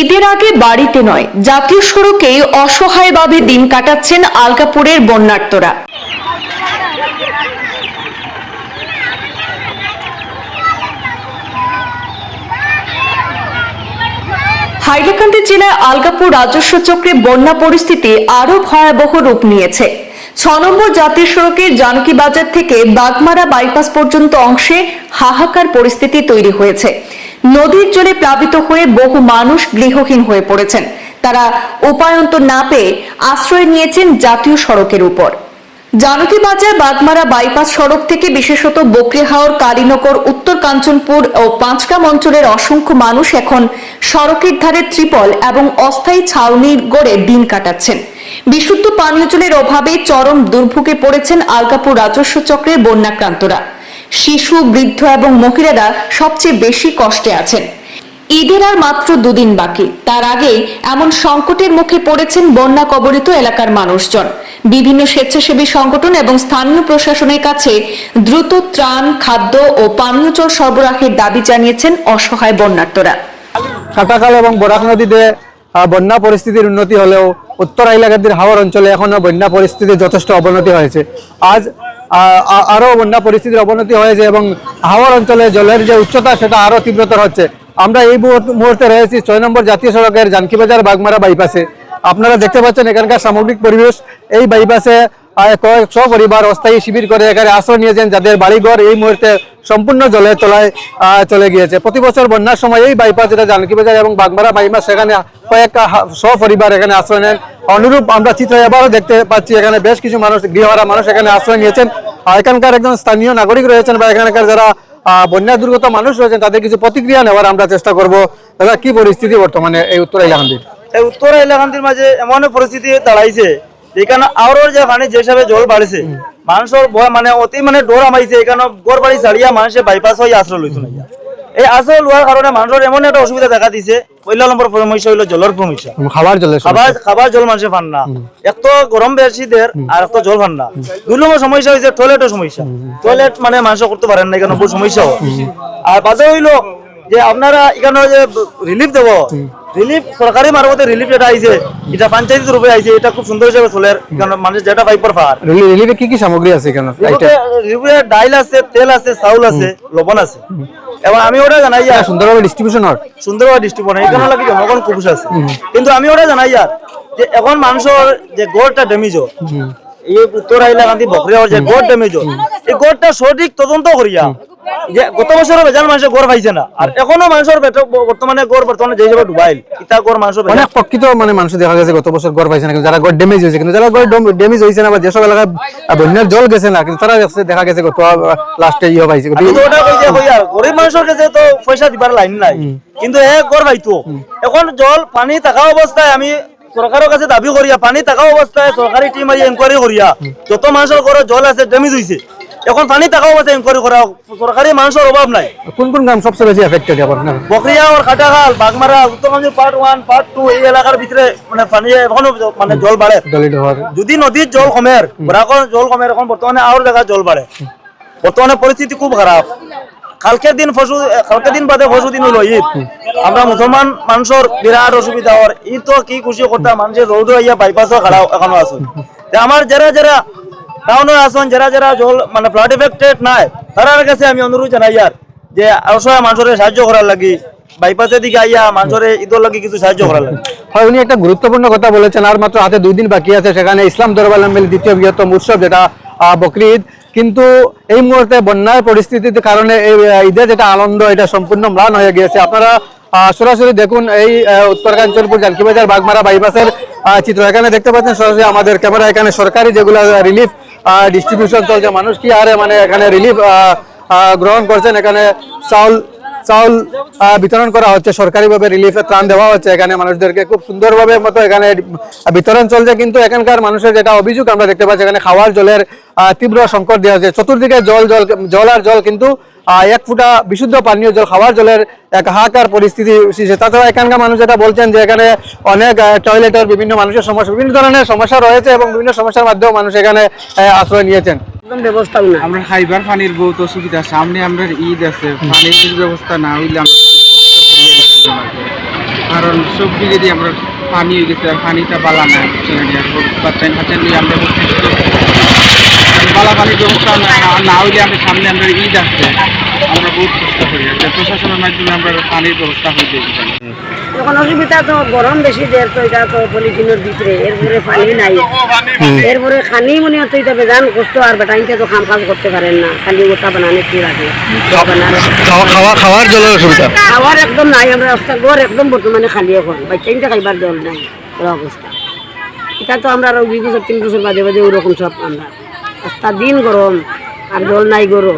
ঈদের আগে বাড়িতে নয়, জাতীয় সড়কে অসহায়ভাবে দিন কাটাচ্ছেন আলকাপুরের বন্যার্তরা হাইলাকান্দি জেলায় আলগাপুর রাজস্ব চক্রে বন্যা পরিস্থিতি আরও ভয়াবহ রূপ নিয়েছে। ছ নম্বর জাতীয় সড়কের জানকী বাজার থেকে বাগমারা বাইপাস পর্যন্ত অংশে হাহাকার পরিস্থিতি তৈরি হয়েছে। নদীর জলে প্লাবিত হয়ে বহু মানুষ গৃহহীন হয়ে পড়েছেন। তারা উপায়ন্ত না পেয়ে আশ্রয় নিয়েছেন জাতীয় সড়কের উপর। জানকী বাজার বাগমারা বাইপাস সড়ক থেকে বিশেষত বকরিহাওর, কালীনগর, উত্তর কাঞ্চনপুর ও পাঁচগ্রাম অঞ্চলের অসংখ্য মানুষ এখন সড়কের ধারে ত্রিপল এবং অস্থায়ী ছাউনি গড়ে দিন কাটাচ্ছেন। বিশুদ্ধ পানীয় জলের অভাবে চরম দুর্ভোগে পড়েছেন আলকাপুর রাজস্ব চক্রের বন্যাক্রান্তরা। শিশু, বৃদ্ধ এবং মহিলারা সবচেয়ে বেশি কষ্টে আছেন। ঈদের আর মাত্র দুদিন বাকি। তার আগেই এমন সংকটের মুখে পড়েছেন বন্যা কবলিত এলাকার মানুষজন। বিভিন্ন স্বেচ্ছাসেবী সংগঠন এবং স্থানীয় প্রশাসনের কাছে দ্রুত ত্রাণ, খাদ্য ও পানীয় জল সরবরাহের দাবি জানিয়েছেন অসহায় বন্যার্তরা কাটাখাল এবং বরাক নদীতে বন্যা পরিস্থিতির উন্নতি হলেও উত্তর হাইলাকান্দির হাওর অঞ্চলে এখনও বন্যা পরিস্থিতির যথেষ্ট অবনতি হয়েছে। আজ আহ, আ- আরও বন্যা পরিস্থিতির অবনতি হয়েছে এবং হাওয়ার অঞ্চলে জলের যে উচ্চতা সেটা আরও তীব্রতর হচ্ছে। আমরা এই মুহূর্তে রয়েছি ছয় নম্বর জাতীয় সড়কের জানকিবাজার বাগমারা বাইপাসে। আপনারা দেখতে পাচ্ছেন এখানকার সামগ্রিক পরিবেশ। এই বাইপাসে আহ, কয়েকশো পরিবার অস্থায়ী শিবির করে এখানে আশ্রয় নিয়েছেন যাদের বাড়িঘর এই মুহূর্তে সম্পূর্ণ জলের তলায় চলে গিয়েছে। প্রতি বছর বন্যার সময় এই বাইপাস যেটা জানকি বাজার এবং বাগমারা বাইপাস সেখানে কয়েক পরিবার এখানে আশ্রয় নেন। অনুরূপ আমরা চিত্র এবারও দেখতে পাচ্ছি এখানে বেশ কিছু মানুষ গৃহহারা মানুষ এখানে আশ্রয় নিয়েছেন। এখানকার একজন স্থানীয় নাগরিক রয়েছেন বা এখানকার যারা বন্যা দুর্গত মানুষ রয়েছেন তাদের কিছু প্রতিক্রিয়া নেওয়ার আমরা চেষ্টা করব। দাদা কি পরিস্থিতি বর্তমানে এই উত্তর ইলাকান্দির এই উত্তর এলাকান্তির মাঝে এমন পরিস্থিতি দাঁড়াইছে যেখানে আওরর যে পানি যে হিসাবে জল বাড়ছে মানুষের মানে অতি মানে ডর আমাইছে এখানে গড় বাড়ি ছাড়িয়া মানুষের বাইপাস হয়ে আশ্রয় লইতো না। এই আশ্রয় লোৱাৰ কারণে মানুষের এমন একটা অসুবিধা দেখা দিছে পয়লা নম্বর সমস্যা হইল জলের সমস্যা খাবার সমস্যা। খাবার খাবার জল মানুষের পান না। এক তো গরম বেশি দের আর এক তো জল পান না। দুই নম্বর সমস্যা হয়েছে টয়লেটের সমস্যা। টয়লেট মানে মানুষ করতে পারেন না এখানে বহু সমস্যা আর বাদে হইল যে আপনারা এখানে যে রিলিফ দেব রিলিফ সরকারি মারফতে রিলিফ যেটা আইছে এটা পঞ্চায়েতের রূপে আইছে এটা খুব সুন্দর হিসেবে চলে। এখানে মানুষ যেটা পাইপর পার রিলি- রিলিফে কি কি সামগ্রী আছে আইটেম? রিলিফে ডাইল আছে তেল আছে চাউল আছে লবণ আছে। এবং আমি ওটা জানাই যে সুন্দরভাবে ডিস্ট্রিবিউশন হয়। সুন্দরভাবে ডিস্ট্রিবিউট এখানে লাগে জনগণ খুব আছে। কিন্তু আমি ওটা জানাই আর যে এখন মানুষের যে গড়টা ড্যামেজ এই উত্তর হাইলাকান্দি বকরিয়ার যে গড় ড্যামেজ এই গড়টা সঠিক তদন্ত করিয়া যে গত বছর বেজান মানুষের গড় পাইছে না। আর এখনও মানুষের বর্তমানে গড় বর্তমানে যে হিসাবে ডুবাইল ইটা গড় মানুষের বেজান- অনেক প্রকৃত মানে মানুষ দেখা গেছে গত বছর গড় পাইছে না কিন্তু যারা গড় ড্যামেজ হয়েছে কিন্তু যারা গড় ড্যামেজ হয়েছে না বা যেসব এলাকায় বন্যার জল গেছে না কিন্তু তারা দেখা গেছে গত লাস্টে ইয়ে পাইছে আমি ওটা কই যে কই আর গরিব মানুষের কাছে তো পয়সা দিবার লাইন নাই। কিন্তু এ গড় পাইতো। এখন জল পানি থাকা অবস্থায় আমি সরকারের কাছে দাবি করিয়া পানি থাকা অবস্থায় সরকারি টিম আই এনকোয়ারি করিয়া যত মানুষের ঘরে জল আছে ড্যামেজ হইছে এখন পানি থাকা অবস্থায় এনকোয়ারি করা সরকারি মানুষের অভাব নাই। কোন কোন গ্রাম সবচেয়ে বেশি এফেক্টেড আপনার? বকরিয়া আর কাটাখাল বাগমারা উত্তরবঙ্গের পার্ট ওয়ান পার্ট টু এই এলাকার ভিতরে মানে পানি এখনও মানে জল বাড়ে। যদি নদীর জল কমের বরাকর জল কমের এখন বর্তমানে আর জায়গায় জল বাড়ে বর্তমানে পরিস্থিতি খুব খারাপ কালকের দিন ফসু কালকের দিন বাদে ফসু দিন হইল ঈদ আমরা মুসলমান মানুষের বিরাট অসুবিধা হওয়ার ঈদ তো কি খুশি করতাম মানুষের রোড হইয়া বাইপাসও খারাপ এখনও আছে। আমার যারা যারা টাউনের আসন যারা যারা জল মানে ফ্লাড এফেক্টেড নাই। তারার কাছে আমি অনুরোধ জানাই আর যে অসহায় মানুষের সাহায্য করার লাগি বাইপাসের দিকে আইয়া মানুষের ঈদের লাগি কিছু সাহায্য করার লাগে। হয় উনি একটা গুরুত্বপূর্ণ কথা বলেছেন আর মাত্র হাতে দুই দিন বাকি আছে সেখানে ইসলাম দরবার দ্বিতীয় বৃহত্তম উৎসব যেটা আহ, বকরি ঈদ। কিন্তু এই মুহূর্তে বন্যার পরিস্থিতির কারণে এই ঈদের যেটা আনন্দ এটা সম্পূর্ণ ম্লান হয়ে গিয়েছে। আপনারা সরাসরি দেখুন এই উত্তরকাঞ্চলপুর জানকিবাজার বাগমারা বাইপাসের চিত্র। এখানে দেখতে পাচ্ছেন সরাসরি আমাদের ক্যামেরা এখানে সরকারি যেগুলো রিলিফ ডিস্ট্রিবিউশন চলছে। মানুষ কি আরে মানে এখানে রিলিফ গ্রহণ করছেন? এখানে চাউল চাউল বিতরণ করা হচ্ছে। সরকারিভাবে রিলিফের ত্রাণ দেওয়া হচ্ছে। এখানে মানুষদেরকে খুব সুন্দরভাবে মতো এখানে বিতরণ চলছে। কিন্তু এখানকার মানুষের যেটা অভিযোগ আমরা দেখতে পাচ্ছি, এখানে খাওয়ার জলের তীব্র সংকট দেওয়া হচ্ছে। চতুর্দিকে জল জল জল আর জল কিন্তু এক ফুটা বিশুদ্ধ পানীয় জল খাওয়ার জলের এক হাহাকার পরিস্থিতি সৃষ্টি তাছাড়া এখানকার মানুষ যেটা বলছেন যে এখানে অনেক টয়লেটের বিভিন্ন মানুষের সমস্যা বিভিন্ন ধরনের সমস্যা রয়েছে এবং বিভিন্ন সমস্যার মাধ্যমে মানুষ এখানে আশ্রয় নিয়েছেন। আমরা খাইবার পানির বহুত অসুবিধা সামনে আমরা ঈদ আছে। পানির ব্যবস্থা না হইলে আমরা। কারণ সব দিকে দিয়ে আমরা পানি হয়ে গেছে আর পানিটা বালা না বাচ্চাই হাতে নিয়ে আমরা বালা ব্যবস্থা না হইলে আমরা সামনে আমরা ঈদ আসছে আমরা বহুত কষ্ট করি। প্রশাসনের মাধ্যমে আমরা পানির ব্যবস্থা হয়ে যাই এখন। অসুবিধা তো গরম বেশি দের তো এটা তো পলিথিনের ভিতরে এরপরে পানি নাই। এরপরে খানি মনে হতো এটা বেজান কষ্ট আর বেটাইনতে তো খাম কাজ করতে পারেন না। খালি ওটা বানানে কি লাগে? খাওয়া খাওয়া খাওয়ার জলের অসুবিধা? খাওয়ার একদম নাই আমরা রাস্তা ঘর একদম বর্তমানে খালি এখন। বাচ্চাইনটা খাইবার জল নাই অবস্থা। এটা তো আমরা আরও দুই বছর তিন বছর বাদে বাদে ওরকম সব আমরা রাস্তা দিন গরম আর জল নাই গরো।